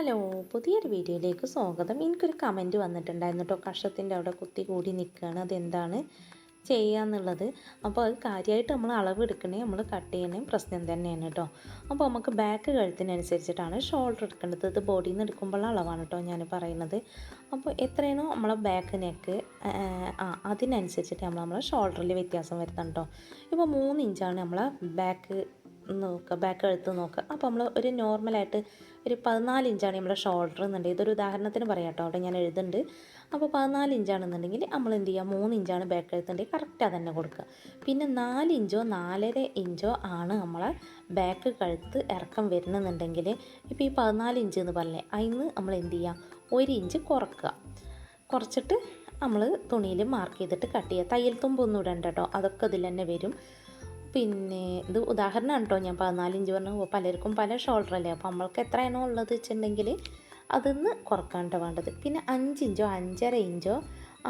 Hello പുതിയൊരു വീഡിയോയിലേക്ക് സ്വാഗതം. എനിക്കൊരു കമന്റ് വന്നിട്ടുണ്ടായിരുന്നു കേട്ടോ. കഷത്തിന്റെ അവിടെ കുത്തി കൂടി നിൽക്കുകയാണ്. അതെന്താണ് ചെയ്യുക എന്നുള്ളത് അപ്പോൾ അത് കാര്യമായിട്ട് നമ്മൾ അളവ് എടുക്കണേ നമ്മൾ കട്ട് ചെയ്യണേ പ്രശ്നം തന്നെയാണ് കേട്ടോ. അപ്പോൾ നമുക്ക് ബാക്ക് കഴുത്തിനനുസരിച്ചിട്ടാണ് ഷോൾഡർ എടുക്കേണ്ടത്. ഇത് ബോഡിയിൽ നിന്ന് എടുക്കുമ്പോഴുള്ള അളവാണ് കേട്ടോ ഞാൻ പറയുന്നത്. അപ്പോൾ എത്രയാണോ നമ്മളെ ബാക്ക് നെക്ക് ആ അതിനനുസരിച്ചിട്ട് നമ്മൾ നമ്മളെ ഷോൾഡറിൽ വ്യത്യാസം വരുത്തണം കേട്ടോ. ഇപ്പോൾ മൂന്ന് ഇഞ്ചാണ് നമ്മളെ ബാക്ക് നോക്കുക ബാക്ക് കഴുത്ത് നോക്കുക അപ്പോൾ നമ്മൾ ഒരു നോർമലായിട്ട് ഒരു പതിനാല് ഇഞ്ചാണ് നമ്മുടെ ഷോൾഡർ എന്നുണ്ടെങ്കിൽ ഇതൊരു ഉദാഹരണത്തിന് പറയാം കേട്ടോ അവിടെ ഞാൻ എഴുതുന്നുണ്ട്. അപ്പോൾ പതിനാല് ഇഞ്ചാണെന്നുണ്ടെങ്കിൽ നമ്മൾ എന്ത് ചെയ്യുക? മൂന്ന് ഇഞ്ചാണ് ബാക്ക് കഴുത്തുണ്ടെങ്കിൽ കറക്റ്റ് തന്നെ കൊടുക്കുക. പിന്നെ നാല് ഇഞ്ചോ നാലര ഇഞ്ചോ ആണ് നമ്മളെ ബാക്ക് കഴുത്ത് ഇറക്കം വരുന്നുണ്ടെങ്കിൽ. ഇപ്പോൾ ഈ പതിനാല് ഇഞ്ച് എന്ന് പറഞ്ഞേ അതിന് നമ്മൾ എന്ത് ചെയ്യുക? ഒരു ഇഞ്ച് കുറക്കുക. കുറച്ചിട്ട് നമ്മൾ തുണിയിൽ മാർക്ക് ചെയ്തിട്ട് കട്ട് ചെയ്യുക. തയ്യൽ തുമ്പൊന്നും ഇടണ്ട കേട്ടോ അതൊക്കെ ഇതിൽ തന്നെ വരും. പിന്നെ ഇത് ഉദാഹരണമാണ് കേട്ടോ ഞാൻ പതിനാലിഞ്ച് പറഞ്ഞു. പലർക്കും പല ഷോൾഡർ അല്ലേ? അപ്പോൾ നമ്മൾക്ക് എത്രയാണോ ഉള്ളത് വെച്ചിട്ടുണ്ടെങ്കിൽ അതിന്ന് കുറക്കാണ്ട് വേണ്ടത്. പിന്നെ അഞ്ചിഞ്ചോ അഞ്ചര ഇഞ്ചോ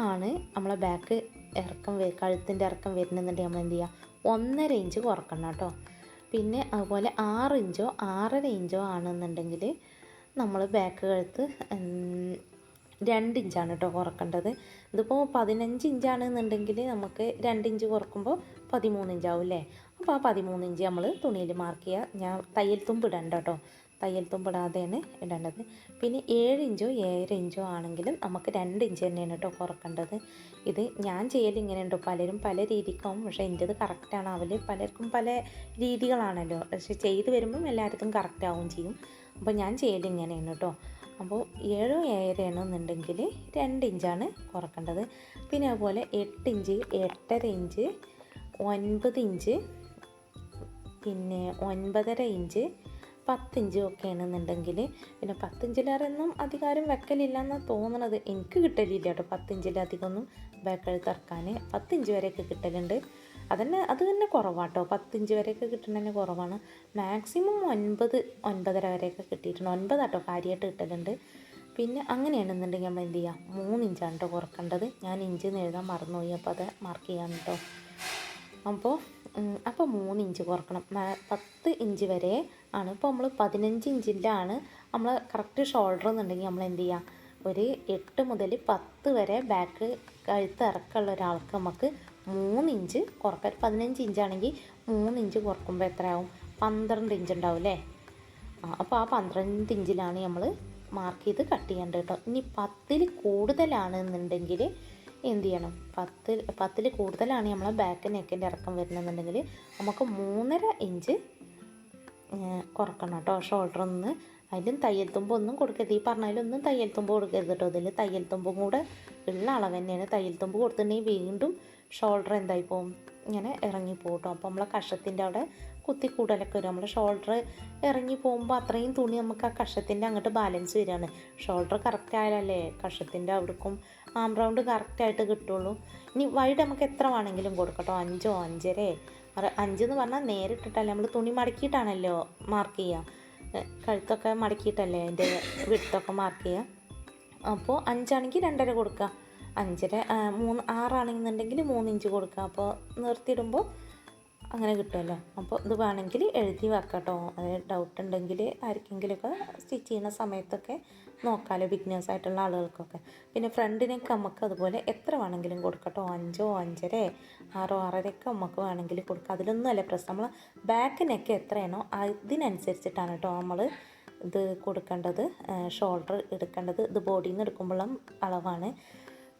ആണ് നമ്മളെ ബാക്ക് ഇറക്കം കഴുത്തിന്റെ ഇറക്കം വരുന്നുണ്ടെങ്കിൽ നമ്മൾ എന്ത് ചെയ്യുക? ഒന്നര ഇഞ്ച് കുറക്കണം കേട്ടോ പിന്നെ അതുപോലെ ആറ് ഇഞ്ചോ ആറര ഇഞ്ചോ ആണെന്നുണ്ടെങ്കിൽ നമ്മൾ ബാക്ക് കഴുത്ത് രണ്ട് ഇഞ്ചാണ് കേട്ടോ കുറക്കേണ്ടത്. ഇതിപ്പോൾ പതിനഞ്ച് ഇഞ്ചാണെന്നുണ്ടെങ്കിൽ നമുക്ക് രണ്ട് ഇഞ്ച് കുറക്കുമ്പോൾ പതിമൂന്ന് ഇഞ്ചാവും അല്ലേ അപ്പോൾ ആ പതിമൂന്ന് ഇഞ്ച് നമ്മൾ തുണിയിൽ മാർക്ക് ചെയ്യുക ഞാൻ തയ്യൽ തുമ്പ് ഇടണ്ട കേട്ടോ തയ്യൽ തുമ്പിടാതെയാണ് ഇടേണ്ടത്. പിന്നെ ഏഴ് ഇഞ്ചോ ഏഴര ഇഞ്ചോ ആണെങ്കിലും നമുക്ക് രണ്ട് ഇഞ്ച് തന്നെയാണ് കേട്ടോ കുറക്കേണ്ടത്. ഇത് ഞാൻ ചെയ്യൽ ഇങ്ങനെയുണ്ടോ. പലരും പല രീതിക്കാവും. പക്ഷേ എന്റെത് കറക്റ്റാണ് അവർ പലർക്കും പല രീതികളാണല്ലോ. പക്ഷേ ചെയ്ത് വരുമ്പം എല്ലായിടത്തും കറക്റ്റ് ആവുകയും ചെയ്യും. അപ്പോൾ ഞാൻ ചെയ്യൽ ഇങ്ങനെയാണ് കേട്ടോ അപ്പോൾ ഏഴോ ഏഴരയാണെന്നുണ്ടെങ്കിൽ രണ്ട് ഇഞ്ചാണ് കുറക്കേണ്ടത്. പിന്നെ അതുപോലെ എട്ട് ഇഞ്ച് എട്ടര ഇഞ്ച് ഒൻപത് ഇഞ്ച് പിന്നെ ഒൻപതര ഇഞ്ച് പത്തിഞ്ച് ഒക്കെ ആണെന്നുണ്ടെങ്കിൽ പിന്നെ പത്തിഞ്ചിലേറൊന്നും അധികാരം വെക്കലില്ല എന്നാണ് തോന്നണത്. എനിക്ക് കിട്ടലില്ല കേട്ടോ പത്തിഞ്ചിലധികമൊന്നും തറക്കാൻ പത്തിഞ്ച് വരെയൊക്കെ കിട്ടലുണ്ട്. അതന്നെ അത് തന്നെ കുറവാട്ടോ പത്തിഞ്ച് വരെയൊക്കെ കിട്ടണതന്നെ കുറവാണ്. മാക്സിമം ഒൻപത് ഒൻപതര വരെയൊക്കെ കിട്ടിയിട്ടുണ്ട്. ഒൻപതാട്ടോ കാര്യമായിട്ട് കിട്ടലുണ്ട്. പിന്നെ അങ്ങനെയാണെന്നുണ്ടെങ്കിൽ നമ്മൾ എന്ത് ചെയ്യുക മൂന്ന് ഇഞ്ചാണ് കേട്ടോ കുറക്കേണ്ടത്. ഞാൻ ഇഞ്ച് എഴുതാൻ മറന്നുപോയി. അപ്പോൾ അത് മാർക്ക് ചെയ്യാൻ കേട്ടോ. അപ്പോൾ അപ്പോൾ മൂന്ന് ഇഞ്ച് കുറക്കണം. പത്ത് ഇഞ്ച് വരെ ആണ്. ഇപ്പോൾ നമ്മൾ പതിനഞ്ച് ഇഞ്ചിലാണ് നമ്മൾ കറക്റ്റ് ഷോൾഡർ എന്നുണ്ടെങ്കിൽ നമ്മൾ എന്ത് ചെയ്യുക ഒരു എട്ട് മുതൽ പത്ത് വരെ ബാക്ക് കഴുത്ത് ഇറക്കമുള്ള ഒരാൾക്ക് നമുക്ക് മൂന്ന് ഇഞ്ച് കുറക്കാം പതിനഞ്ച് ഇഞ്ചാണെങ്കിൽ മൂന്ന് ഇഞ്ച് കുറക്കുമ്പോൾ എത്രയാവും? പന്ത്രണ്ട് ഇഞ്ച് ഉണ്ടാവും അല്ലേ? അപ്പോൾ ആ പന്ത്രണ്ട് ഇഞ്ചിലാണ് നമ്മൾ മാർക്ക് ചെയ്ത് കട്ട് ചെയ്യേണ്ടത് കേട്ടോ ഇനി പത്തിൽ കൂടുതലാണെന്നുണ്ടെങ്കിൽ എന്ത് ചെയ്യണം? പത്ത് പത്തിൽ കൂടുതലാണ് നമ്മളെ ബാക്ക് നെക്കിന്റെ ഇറക്കം വരുന്നതെന്നുണ്ടെങ്കിൽ നമുക്ക് മൂന്നര ഇഞ്ച് കുറക്കണം കേട്ടോ. ഷോൾഡർ ഒന്ന്. അതിലും തയ്യൽ തുമ്പ് ഒന്നും കൊടുക്കരുത്. ഈ പറഞ്ഞതിലൊന്നും തയ്യൽ തുമ്പ് കൊടുക്കരുത് കേട്ടോ. ഇതിൽ തയ്യൽ തുമ്പും കൂടെ ഉള്ള അളവ് തന്നെയാണ്. തയ്യൽ തുമ്പ് കൊടുത്തിട്ടുണ്ടെങ്കിൽ വീണ്ടും ഷോൾഡർ എന്തായി പോകും ഇങ്ങനെ ഇറങ്ങി പോകും അപ്പോൾ നമ്മളെ കഷത്തിന്റെ അവിടെ കുത്തി കൂടലൊക്കെ വരും. നമ്മൾ ഷോൾഡർ ഇറങ്ങി പോകുമ്പോൾ അത്രയും തുണി നമുക്ക് ആ കഷത്തിന്റെ അങ്ങോട്ട് ബാലൻസ് വരികയാണ്. ഷോൾഡർ കറക്റ്റ് ആയാലല്ലേ കഷത്തിന്റെ അവിടേക്കും ആം റൗണ്ട് കറക്റ്റായിട്ട് കിട്ടുള്ളൂ. ഇനി വൈഡ് നമുക്ക് എത്ര വേണമെങ്കിലും കൊടുക്കട്ടോ? അഞ്ചോ അഞ്ചരേ അഞ്ചെന്ന് പറഞ്ഞാൽ നേരിട്ടിട്ടല്ലേ നമ്മൾ തുണി മടക്കിയിട്ടാണല്ലോ മാർക്ക് ചെയ്യുക കഴുത്തൊക്കെ മടക്കിയിട്ടല്ലേ അതിന്റെ വിടുത്തൊക്കെ മാർക്ക് ചെയ്യുക അപ്പോൾ അഞ്ചാണെങ്കിൽ രണ്ടര കൊടുക്കുക അഞ്ചര മൂന്ന് ആറാണെന്നുണ്ടെങ്കിൽ മൂന്ന് ഇഞ്ച് കൊടുക്കുക അപ്പോൾ നിർത്തിയിടുമ്പോൾ അങ്ങനെ കിട്ടുമല്ലോ. അപ്പോൾ ഇത് വേണമെങ്കിൽ എഴുതി വെക്കാം കേട്ടോ അത് ഡൗട്ട് ഉണ്ടെങ്കിൽ ആർക്കെങ്കിലുമൊക്കെ സ്റ്റിച്ച് ചെയ്യുന്ന സമയത്തൊക്കെ നോക്കാമല്ലോ ബിഗ്നേഴ്സ് ആയിട്ടുള്ള ആളുകൾക്കൊക്കെ. പിന്നെ ഫ്രണ്ടിനൊക്കെ നമുക്ക് അതുപോലെ എത്ര വേണമെങ്കിലും കൊടുക്കട്ടോ? അഞ്ചോ അഞ്ചര ആറോ ആറരയൊക്കെ നമുക്ക് വേണമെങ്കിൽ കൊടുക്കാം. അതിലൊന്നുമല്ല പ്രശ്നം. നമ്മൾ ബാക്കിനൊക്കെ എത്രയാണോ അതിനനുസരിച്ചിട്ടാണ് കേട്ടോ നമ്മൾ ഇത് കൊടുക്കേണ്ടത്. ഷോൾഡർ എടുക്കേണ്ടത്. ഇത് ബോഡിയിൽ നിന്ന് എടുക്കുമ്പോഴുള്ള അളവാണ്.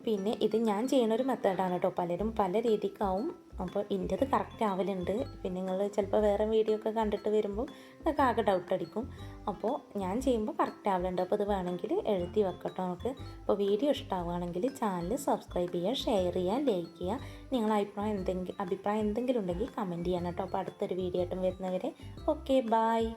പിന്നെ ഇത് ഞാൻ ചെയ്യുന്ന ഒരു മെത്തേഡാണ് കേട്ടോ. പലരും പല രീതിക്കാവും അപ്പോൾ ഇന്റെത് കറക്റ്റ് ആവലുണ്ട്. പിന്നെ നിങ്ങൾ ചിലപ്പോൾ വേറെ വീഡിയോ ഒക്കെ കണ്ടിട്ട് വരുമ്പോൾ നിങ്ങൾക്ക് ആകെ ഡൗട്ട് അടിക്കും. അപ്പോൾ ഞാൻ ചെയ്യുമ്പോൾ കറക്റ്റ് ആവലുണ്ട്. അപ്പോൾ ഇത് വേണമെങ്കിൽ എഴുതി വെക്കട്ടോ നമുക്ക്. അപ്പോൾ വീഡിയോ ഇഷ്ടമാവുകയാണെങ്കിൽ ചാനൽ സബ്സ്ക്രൈബ് ചെയ്യുക ഷെയർ ചെയ്യുക ലൈക്ക് ചെയ്യുക. നിങ്ങളെ അഭിപ്രായം എന്തെങ്കിലും അഭിപ്രായം എന്തെങ്കിലും ഉണ്ടെങ്കിൽ കമന്റ് ചെയ്യണം കേട്ടോ. അപ്പോൾ അടുത്തൊരു വീഡിയോ ആയിട്ടും വരുന്നവരെ ഓക്കെ ബായ്